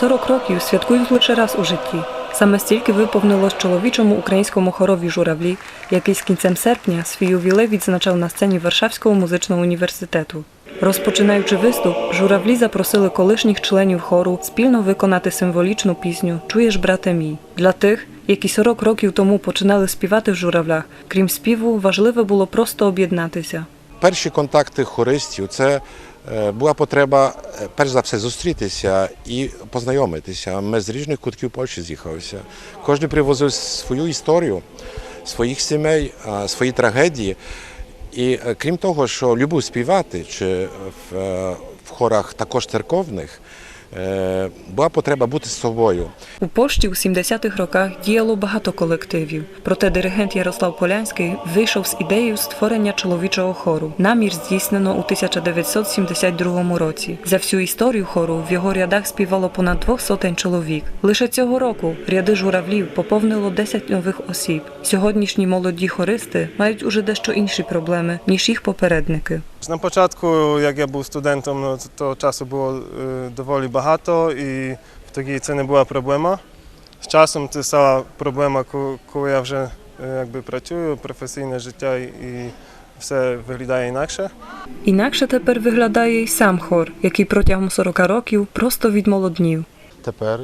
40 років святкують лише раз у житті. Саме стільки виповнилось чоловічому українському хорові журавлі, який з кінцем серпня свій ювілей відзначав на сцені Варшавського музичного університету. Розпочинаючи виступ, журавлі запросили колишніх членів хору спільно виконати символічну пісню Чуєш, брате мій. Для тих, які 40 років тому починали співати в журавлях, крім співу, важливо було просто об'єднатися. Перші контакти хористів це е, була потреба, е, перш за все, зустрітися і познайомитися. Ми з різних кутків Польщі з'їхалися. Кожен привозив свою історію, своїх сімей, свої трагедії. І е, крім того, що любив співати, чи в, е, хорах також церковних, е, була потреба бути з собою. У Польщі у 70-х роках діяло багато колективів. Проте диригент Ярослав Полянський вийшов з ідеєю створення чоловічого хору. Намір здійснено у 1972 році. За всю історію хору в його рядах співало понад двох сотень чоловік. Лише цього року ряди журавлів поповнило 10 нових осіб. Сьогоднішні молоді хористи мають уже дещо інші проблеми ніж їх попередники. Na początku, jak ja był studentem, no to, to czasu było y, dowoli багато і тоді це не була проблема. З часом це стала проблема, коли я вже е, якби працюю, професійне життя і все виглядає інакше. Інакше тепер виглядає й сам хор, який протягом 40 років просто відмолоднів. Тепер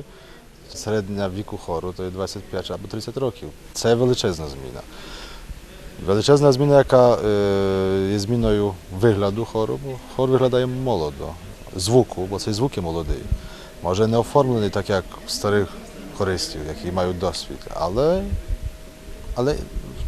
середня віку хору то є 25 або 30 років. Це величезна зміна. Величезна зміна, яка е, є зміною вигляду хору, хор виглядає молодо. Звуку, бо цей звук є молодий. Може не оформлений так, як старих хористів, які мають досвід, але, але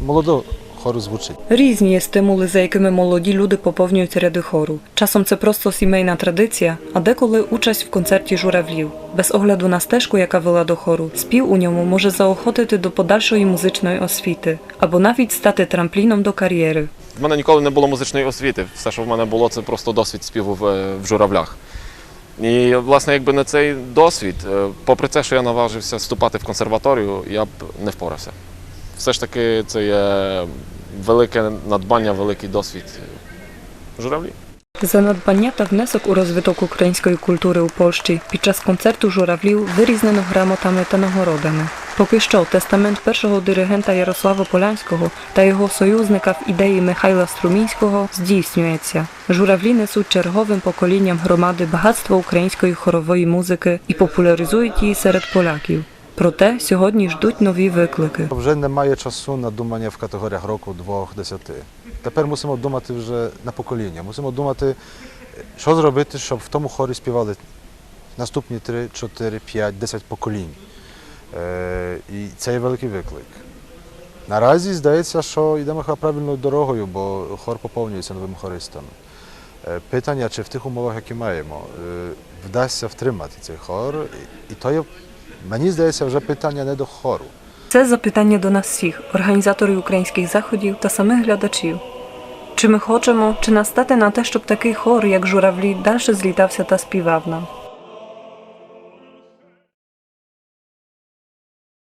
молодо хору звучить. Різні є стимули, за якими молоді люди поповнюють ряди хору. Часом це просто сімейна традиція, а деколи участь в концерті журавлів. Без огляду на стежку, яка вела до хору, спів у ньому може заохотити до подальшої музичної освіти або навіть стати трампліном до кар'єри. В мене ніколи не було музичної освіти. Все, що в мене було, це просто досвід співу в, в журавлях. І, власне, якби не цей досвід, е, попри те, що я наважився вступати в консерваторію, я б не впорався. Все ж таки, це є велике надбання, великий досвід журавлі. За надбання та внесок у розвиток української культури у Польщі під час концерту журавлів вирізнено грамотами та нагородами. Поки що тестамент першого диригента Ярослава Полянського та його союзника в ідеї Михайла Струмінського здійснюється. Журавлі несуть черговим поколінням громади багатство української хорової музики і популяризують її серед поляків. Проте сьогодні ждуть нові виклики. Вже немає часу на думання в категоріях року, двох, десяти. Тепер мусимо думати вже на покоління. Мусимо думати, що зробити, щоб в тому хорі співали наступні 3, 4, 5, 10 поколінь. Е, і це є великий виклик. Наразі здається, що йдемо правильною дорогою, бо хор поповнюється новими хористами. Е, Питання, чи в тих умовах, які маємо, е, вдасться втримати цей хор. І- то є, мені здається, вже питання не до хору. Це запитання до нас всіх, організаторів українських заходів та самих глядачів. Чи ми хочемо, чи настати на те, щоб такий хор, як журавлі, далі злітався та співав нам?